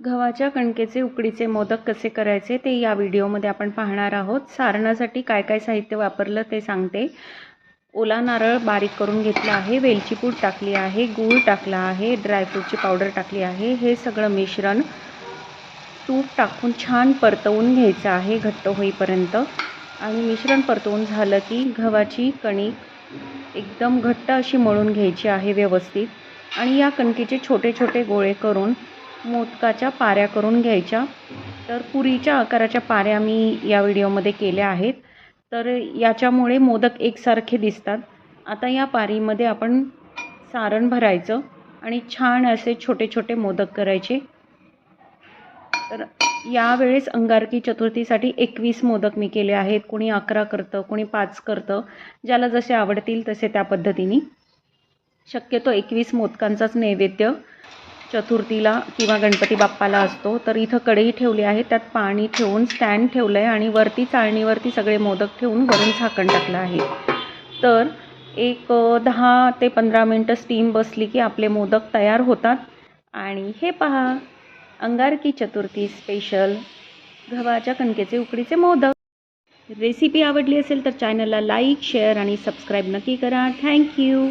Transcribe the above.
गव्हाच्या कणकेचे उकडीचे मोदक कसे करायचे ते या व्हिडिओमध्ये आपण पाहणार आहोत. सारणासाठी काय काय साहित्य वापरलं ते सांगते. ओला नारळ बारीक करून घेतला आहे वेलची पूड टाकली आहे गूळ टाकला आहे ड्रायफ्रूटची पावडर टाकली आहे. हे सगळं मिश्रण तूप टाकून छान परतवून घ्यायचं आहे घट्ट होईपर्यंत. आणि मिश्रण परतवून झालं की गव्हाची कणिक एकदम घट्ट अशी मळून घ्यायची आहे व्यवस्थित. आणि या कणकेचे छोटे छोटे गोळे करून मोदकाच्या पाऱ्या करून घ्यायच्या. तर पुरीच्या आकाराच्या पाऱ्या मी या व्हिडिओमध्ये केल्या आहेत. तर याच्यामुळे मोदक एकसारखे दिसतात. आता या पारीमध्ये आपण सारण भरायचं आणि छान असे छोटे छोटे मोदक करायचे. तर यावेळेस अंगारकी चतुर्थीसाठी एकवीस मोदक मी केले आहेत. कोणी अकरा करतं कोणी पाच करतं. ज्याला जसे आवडतील तसे त्या पद्धतीने. शक्यतो एकवीस मोदकांचाच नैवेद्य. चतुर्थीला किंवा गणपती बाप्पाला असतो तर इथं कढई ठेवली आहे त्यात पाणी ठेवून स्टँड ठेवलं आहे आणि वरती चाळणीवरती सगळे मोदक ठेवून वरून झाकण टाकलं आहे. तर एक दहा ते पंधरा मिनटं स्टीम बसली की आपले मोदक तयार होतात. आणि हे पहा अंगारकी चतुर्थी स्पेशल गव्हाच्या कणकेचे उकडीचे मोदक. रेसिपी आवडली असेल तर चॅनलला लाईक शेअर आणि सबस्क्राईब नक्की करा. थँक्यू